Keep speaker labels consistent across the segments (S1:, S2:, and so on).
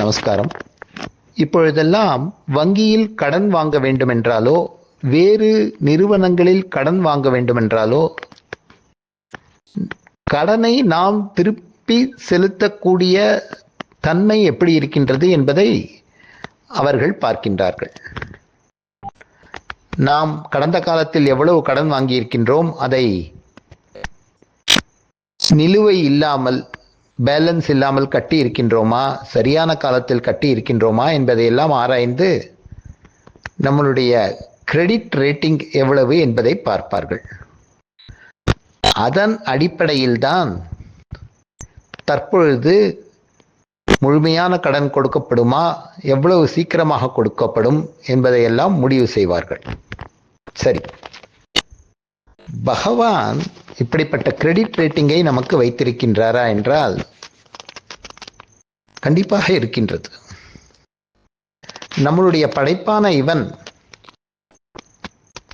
S1: நமஸ்காரம். இப்பொழுதெல்லாம் வங்கியில் கடன் வாங்க வேண்டுமென்றாலோ வேறு நிறுவனங்களில் கடன் வாங்க வேண்டுமென்றாலோ கடனை நாம் திருப்பி செலுத்தக்கூடிய தன்மை எப்படி இருக்கின்றது என்பதை அவர்கள் பார்க்கின்றார்கள். நாம் கடந்த காலத்தில் எவ்வளவு கடன் வாங்கியிருக்கின்றோம் அதை நிலுவை இல்லாமல் பேலன்ஸ் இல்லாமல் கட்டி இருக்கின்றோமா சரியான காலத்தில் கட்டி இருக்கின்றோமா என்பதையெல்லாம் ஆராய்ந்து நம்மளுடைய கிரெடிட் ரேட்டிங் எவ்வளவு என்பதை பார்ப்பார்கள். அதன் அடிப்படையில்தான் தற்பொழுது முழுமையான கடன் கொடுக்கப்படுமா? எவ்வளவு சீக்கிரமாக கொடுக்கப்படும் என்பதையெல்லாம் முடிவு செய்வார்கள். சரி. பகவான் இப்படிப்பட்ட கிரெடிட் ரேட்டிங்கை நமக்கு வைத்திருக்கின்றாரா என்றால் கண்டிப்பாக இருக்கின்றது. நம்மளுடைய படைப்பான இவன்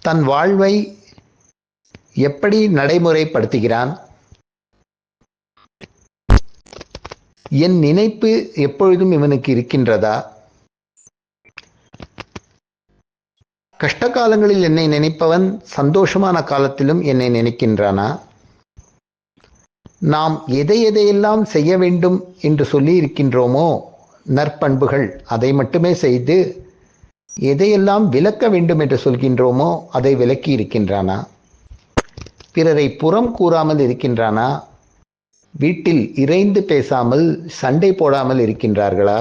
S1: தன் வாழ்வை எப்படி நடைமுறைப்படுத்துகிறான்? என் நினைப்பு எப்பொழுதும் இவனுக்கு இருக்கின்றதா? கஷ்ட காலங்களில் என்னை நினைப்பவன் சந்தோஷமான காலத்திலும் என்னை நினைக்கின்றானா? நாம் எதை எதையெல்லாம் செய்ய வேண்டும் என்று சொல்லி இருக்கின்றோமோ நற்பண்புகள் அதை மட்டுமே செய்து எதையெல்லாம் விலக்க வேண்டும் என்று சொல்கின்றோமோ அதை விலக்கி இருக்கின்றானா? பிறரை புறம் கூறாமல் இருக்கின்றானா? வீட்டில் இறைந்து பேசாமல் சண்டை போடாமல் இருக்கின்றார்களா?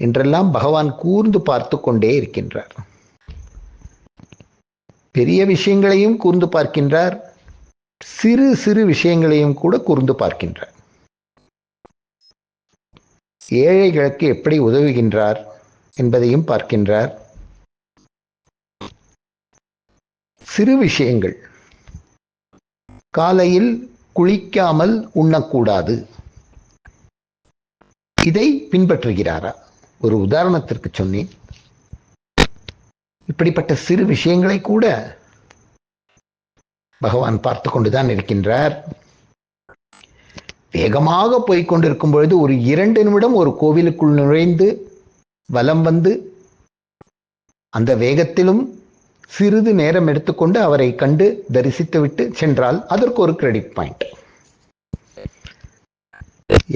S1: என்றெல்லாம் பகவான் கூர்ந்து பார்த்து கொண்டே இருக்கின்றார். பெரிய விஷயங்களையும் கூர்ந்து பார்க்கின்றார். சிறு சிறு விஷயங்களையும் கூட கூர்ந்து பார்க்கின்றார். ஏழைகளுக்கு எப்படி உதவுகின்றார் என்பதையும் பார்க்கின்றார். சிறு விஷயங்கள். காலையில் குளிக்காமல் உண்ணக்கூடாது. இதை பின்பற்றுகிறாரா? ஒரு உதாரணத்திற்கு சொன்னேன். இப்படிப்பட்ட சிறு விஷயங்களை கூட பகவான் பார்த்து கொண்டுதான் இருக்கின்றார். வேகமாக போய்க் கொண்டிருக்கும் பொழுது ஒரு இரண்டு நிமிடம் ஒரு கோவிலுக்குள் நுழைந்து வலம் வந்து அந்த வேகத்திலும் சிறிது நேரம் எடுத்துக்கொண்டு அவரை கண்டு தரிசித்துவிட்டு சென்றால் அதற்கு ஒரு கிரெடிட் பாயிண்ட்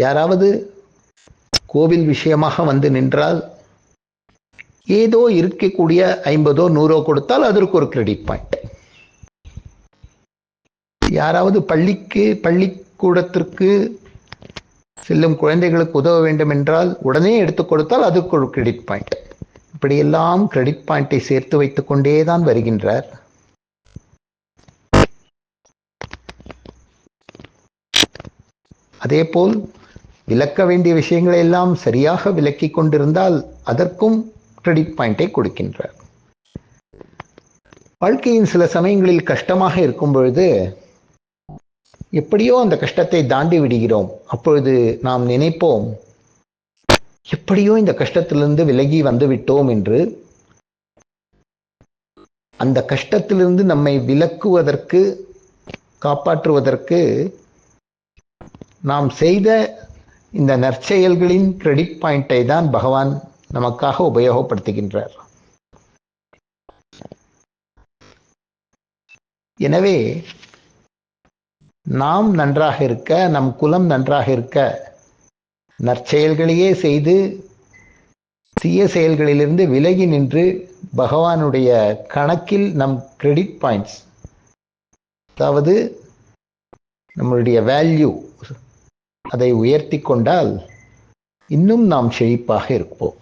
S1: யாராவது கோவில் விஷயமாக வந்து நின்றால் ஏதோ இருக்கக்கூடிய ஐம்பதோ நூறோ கொடுத்தால் அதற்கு ஒரு கிரெடிட் பாயிண்ட் யாராவது பள்ளிக்கு பள்ளிக்கூடத்திற்கு செல்லும் குழந்தைகளுக்கு உதவ வேண்டும் என்றால் உடனே எடுத்துக் கொடுத்தால் அதுக்கு ஒரு கிரெடிட் பாயிண்ட் இப்படியெல்லாம் கிரெடிட் பாயிண்டை சேர்த்து வைத்துக் கொண்டே தான் வருகின்றார். அதேபோல் விளக்க வேண்டிய விஷயங்களை எல்லாம் சரியாக விளக்கி கொண்டிருந்தால் அதற்கும் கிரெடிட் பாயிண்டை கொடுக்கின்றார். வாழ்க்கையின் சில சமயங்களில் கஷ்டமாக இருக்கும் பொழுது எப்படியோ அந்த கஷ்டத்தை தாண்டி விடுகிறோம். அப்பொழுது நாம் நினைப்போம் எப்படியோ இந்த கஷ்டத்திலிருந்து விலகி வந்து விட்டோம் என்று. அந்த கஷ்டத்திலிருந்து நம்மை விலக்குவதற்கு காப்பாற்றுவதற்கு நாம் செய்த இந்த நற்செயல்களின் கிரெடிட் பாயிண்டை தான் பகவான் நமக்காக உபயோகப்படுத்துகின்றார். எனவே நாம் நன்றாக இருக்க நம் குலம் நன்றாக இருக்க நற்செயல்களையே செய்து தீய செயல்களிலிருந்து விலகி நின்று பகவானுடைய கணக்கில் நம் கிரெடிட் பாயிண்ட்ஸ் அதாவது நம்மளுடைய வேல்யூ அதை உயர்த்தி கொண்டால் இன்னும் நாம் செழிப்பாக இருப்போம்.